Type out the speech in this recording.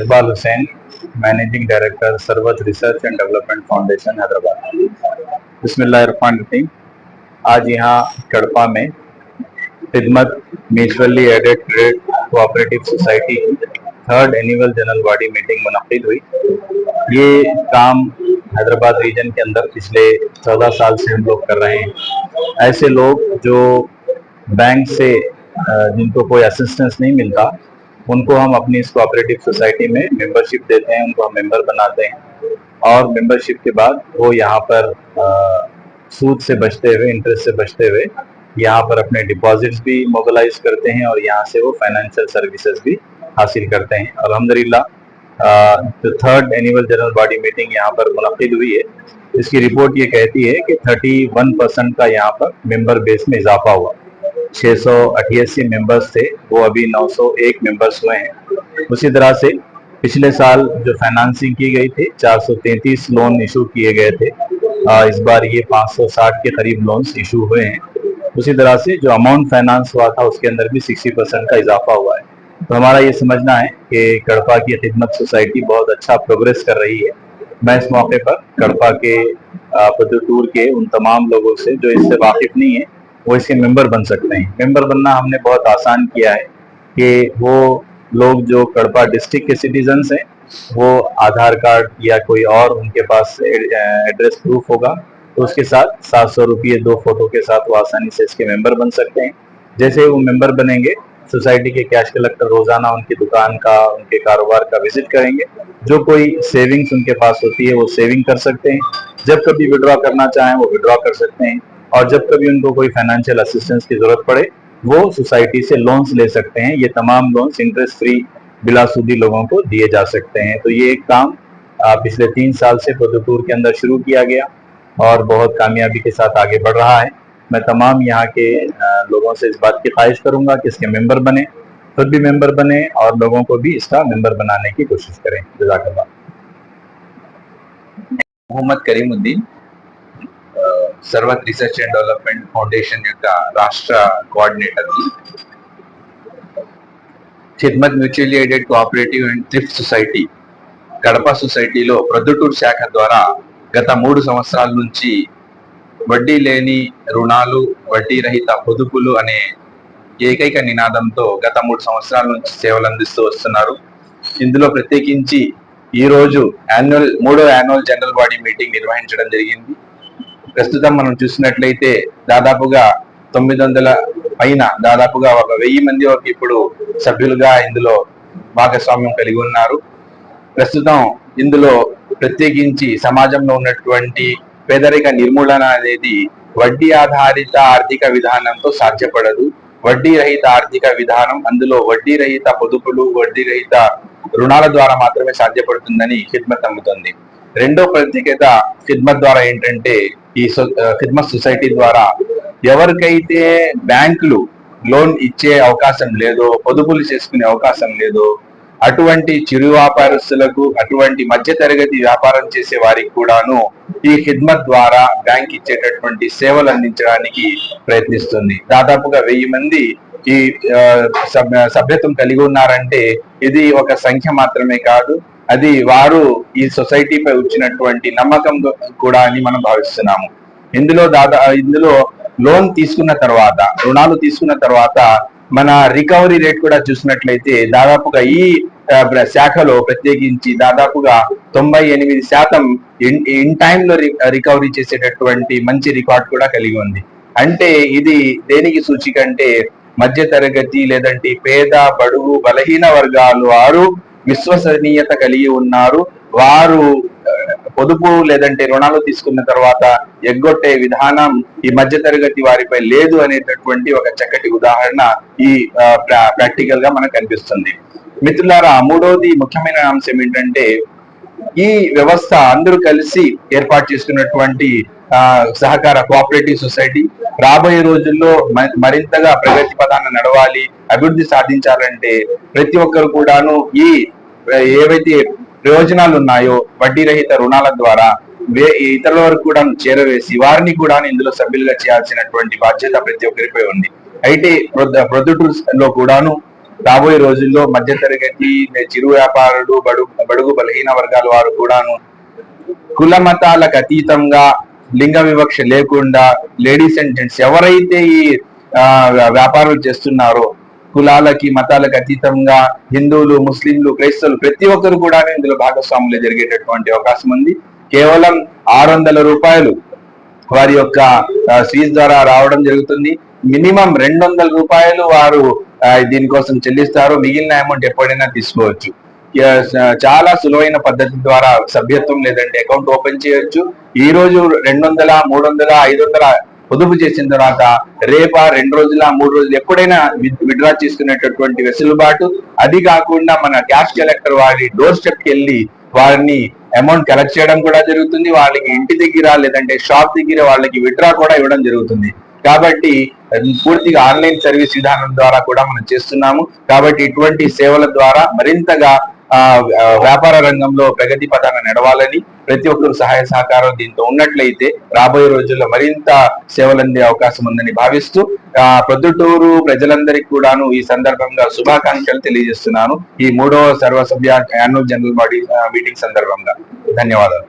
Iqbal Hussain managing director Sarwat research and development foundation Hyderabad बिस्मिल्लाहिर्रहमानिर्रहीम आज यहाँ कड़पा में Khidmat mutually aided credit cooperative society की third annual general body meeting मुनद हुई। ये काम हैदराबाद रीजन के अंदर पिछले चौदह साल से हम लोग कर रहे हैं। ऐसे लोग जो बैंक से जिनको कोई असिस्टेंस नहीं मिलता उनको हम अपनी इस कोऑपरेटिव सोसाइटी में मेंबरशिप देते हैं, उनको हम मेंबर बनाते हैं। और मेंबरशिप के बाद वो यहाँ पर सूद से बचते हुए इंटरेस्ट से बचते हुए यहाँ पर अपने डिपॉजिट्स भी मोबिलाइज करते हैं और यहाँ से वो फाइनेंशियल सर्विसेज़ भी हासिल करते हैं। अल्हम्दुलिल्लाह जो third annual general body meeting यहाँ पर मुनद हुई है, इसकी रिपोर्ट ये कहती है कि 31 परसेंट का यहाँ पर मेंबर बेस में इजाफा हुआ। छः सौ अठासी मेंबर्स थे वो अभी 901 मेंबर्स हुए हैं। उसी तरह से पिछले साल जो फाइनेंसिंग की गई थी 433 लोन इशू किए गए थे। आ, इस बार ये 560 के करीब लोन्स इशू हुए हैं। उसी तरह से जो अमाउंट फाइनेंस हुआ था उसके अंदर भी 60 परसेंट का इजाफा हुआ है। तो हमारा ये समझना है कि कड़पा की खिदमत सोसाइटी बहुत अच्छा प्रोग्रेस कर रही है। मैं इस मौके पर कड़पा के टूर के उन तमाम लोगों से जो इससे वाकिफ नहीं है वो इसके मेंबर बन सकते हैं। मेंबर बनना हमने बहुत आसान किया है कि वो लोग जो कड़पा डिस्ट्रिक्ट के सिटीजन्स हैं, वो आधार कार्ड या कोई और उनके पास एड्रेस प्रूफ होगा तो उसके साथ सात सौ रुपये दो फ़ोटो के साथ वो आसानी से इसके मेंबर बन सकते हैं। जैसे वो मेंबर बनेंगे सोसाइटी के कैश कलेक्टर रोज़ाना उनकी दुकान का, उनके कारोबार का विज़िट करेंगे। जो कोई सेविंग्स उनके पास होती है, वो सेविंग कर सकते हैं। जब कभी विड्रॉ करना चाहें, वो विड्रॉ कर सकते हैं। और जब कभी उनको कोई फाइनेंशियल असिस्टेंस की ज़रूरत पड़े, वो सोसाइटी से लोन्स ले सकते हैं। ये तमाम लोन्स इंटरेस्ट फ्री बिलासुदी लोगों को दिए जा सकते हैं। तो ये एक काम पिछले तीन साल से पदुटूर के अंदर शुरू किया गया और बहुत कामयाबी के साथ आगे बढ़ रहा है। मैं तमाम यहाँ के लोगों से इस बात की ख्वाहिश करूँगा कि इसके मेंबर बने, खुद भी मेंबर बने और लोगों को भी इसका मेंबर बनाने की कोशिश करें। जजाकल्ला Mohammed Kareemuddin Sarwat research and development foundation యొక్క రాష్ట్ర coordinator. Khidmat mutually aided cooperative and thrift society Kadapa సొసైటీలో ప్రొద్దుటూరు శాఖ ద్వారా గత మూడు సంవత్సరాల నుంచి వడ్డీ లేని రుణాలు వడ్డీ రహిత పొదుపులు అనే ఏకైక నినాదంతో గత మూడు సంవత్సరాల నుంచి సేవలు అందిస్తూ వస్తున్నారు. ఇందులో ప్రత్యేకించి ఈ రోజు యాన్యువల్ మూడో యాన్యువల్ జనరల్ బాడీ మీటింగ్ నిర్వహించడం జరిగింది. ప్రస్తుతం మనం చూసినట్లయితే దాదాపుగా తొమ్మిది వందల పైన దాదాపుగా ఒక వెయ్యి మంది వరకు ఇప్పుడు సభ్యులుగా ఇందులో భాగస్వామ్యం కలిగి ఉన్నారు. ప్రస్తుతం ఇందులో ప్రత్యేకించి సమాజంలో ఉన్నటువంటి పేదరిక నిర్మూలన అనేది వడ్డీ ఆధారిత ఆర్థిక విధానంతో సాధ్యపడదు. వడ్డీ రహిత ఆర్థిక విధానం అందులో వడ్డీ రహిత పొదుపులు వడ్డీ రహిత రుణాల ద్వారా మాత్రమే సాధ్యపడుతుందని ఖిద్మత్ నమ్ముతుంది. రెండో ప్రత్యేకత ఖిద్మత్ ద్వారా ఏంటంటే ఈ ఖిద్మత్ సొసైటీ ద్వారా ఎవరికైతే బ్యాంకులు లోన్ ఇచ్చే అవకాశం లేదో పొదుపులు చేసుకునే అవకాశం లేదో అటువంటి చిరు వ్యాపారస్తులకు అటువంటి మధ్యతరగతి వ్యాపారం చేసే వారికి కూడాను ఈ ఖిద్మత్ ద్వారా బ్యాంక్ ఇచ్చేటటువంటి సేవలు అందించడానికి ప్రయత్నిస్తుంది. దాదాపుగా వెయ్యి మంది ఈ సభ్యత్వం కలిగి ఉన్నారంటే ఇది ఒక సంఖ్య మాత్రమే కాదు. అది వారు ఈ సొసైటీపై వచ్చినటువంటి నమ్మకం కూడా అని మనం భావిస్తున్నాము. ఇందులో దాదా ఇందులో లోన్ తీసుకున్న తర్వాత రుణాలు తీసుకున్న తర్వాత మన రికవరీ రేట్ కూడా చూసినట్లయితే దాదాపుగా ఈ శాఖలో ప్రత్యేకించి దాదాపుగా తొంభై ఎనిమిది శాతం ఇన్ ఇన్లో రి- రికవరీ చేసేటటువంటి మంచి రికార్డ్ కూడా కలిగి ఉంది. అంటే ఇది దేనికి సూచిక అంటే మధ్య తరగతి లేదంటే పేద బడుగు బలహీన వర్గాలు వారు విశ్వసనీయత కలిగి ఉన్నారు. వారు పొదుపు లేదంటే రుణాలు తీసుకున్న తర్వాత ఎగ్గొట్టే విధానం ఈ మధ్య తరగతి వారిపై లేదు అనేటటువంటి ఒక చక్కటి ఉదాహరణ ఈ ప్రాక్టికల్గా మనకు కనిపిస్తుంది. మిత్రులారా మూడవది ముఖ్యమైన అంశం ఏంటంటే ఈ వ్యవస్థ అందరూ కలిసి ఏర్పాటు చేసుకున్నటువంటి ఆ, సహకార కోఆపరేటివ్ సొసైటీ రాబోయే రోజుల్లో మ- మరింతగా ప్రగతి పదాన్ని నడవాలి. అభివృద్ధి సాధించాలంటే ప్రతి ఒక్కరు కూడాను ఈ ఏవైతే ప్రయోజనాలు ఉన్నాయో వడ్డీ రహిత రుణాల ద్వారా ఇతరుల వరకు కూడా చేరవేసి వారిని కూడా ఇందులో సభ్యులుగా చేయాల్సినటువంటి బాధ్యత ప్రతి ఒక్కరిపై ఉంది. అయితే ప్రొద్దుటూరు కూడాను రాబోయే రోజుల్లో మధ్యతరగతి చిరు వ్యాపారులు బడుగు బడుగు బలహీన వర్గాల వారు కూడాను కుల మతాలకు అతీతంగా లింగ వివక్ష లేకుండా లేడీస్ అండ్ జెంట్స్ ఎవరైతే ఈ వ్యాపారాలు చేస్తున్నారో కులాలకి మతాలకు అతీతంగా హిందువులు ముస్లింలు క్రైస్తవులు ప్రతి ఒక్కరు కూడా ఇందులో భాగస్వాములు జరిగేటటువంటి అవకాశం ఉంది. కేవలం ఆరు వందల రూపాయలు వారి యొక్క ఫీజు ద్వారా రావడం జరుగుతుంది. మినిమం రెండు వందల రూపాయలు వారు దీనికోసం చెల్లిస్తారు. మిగిలిన అమౌంట్ ఎప్పుడైనా తీసుకోవచ్చు. చాలా సులువైన పద్ధతి ద్వారా సభ్యత్వం లేదంటే అకౌంట్ ఓపెన్ చేయొచ్చు. ఈ రోజు రెండు వందల మూడు వందల ఐదు వందల పొదుపు చేసిన తర్వాత రేపా రెండు రోజుల మూడు రోజులు ఎప్పుడైనా విత్డ్రా చేసుకునేటటువంటి వెసులుబాటు. అది కాకుండా మన క్యాష్ కలెక్టర్ వారి డోర్ స్టెప్కి వెళ్ళి వారిని అమౌంట్ కలెక్ట్ చేయడం కూడా జరుగుతుంది. వాళ్ళకి ఇంటి దగ్గర లేదంటే షాప్ దగ్గర వాళ్ళకి విత్డ్రా కూడా ఇవ్వడం జరుగుతుంది. కాబట్టి పూర్తిగా ఆన్లైన్ సర్వీస్ విధానం ద్వారా కూడా మనం చేస్తున్నాము. కాబట్టి ఇటువంటి సేవల ద్వారా మరింతగా వ్యాపార రంగంలో ప్రగతి పథాన నడవాలని ప్రతి ఒక్కరు సహాయ సహకారం దీంతో ఉన్నట్లయితే రాబోయే రోజుల్లో మరింత సేవలందే అవకాశం ఉందని భావిస్తూ ఆ ప్రొద్దుటూరు ప్రజలందరికీ కూడాను ఈ సందర్భంగా శుభాకాంక్షలు తెలియజేస్తున్నాను. ఈ మూడవ సర్వసభ్య యాన్యువల్ జనరల్ బాడీ మీటింగ్ సందర్భంగా. ధన్యవాదాలు.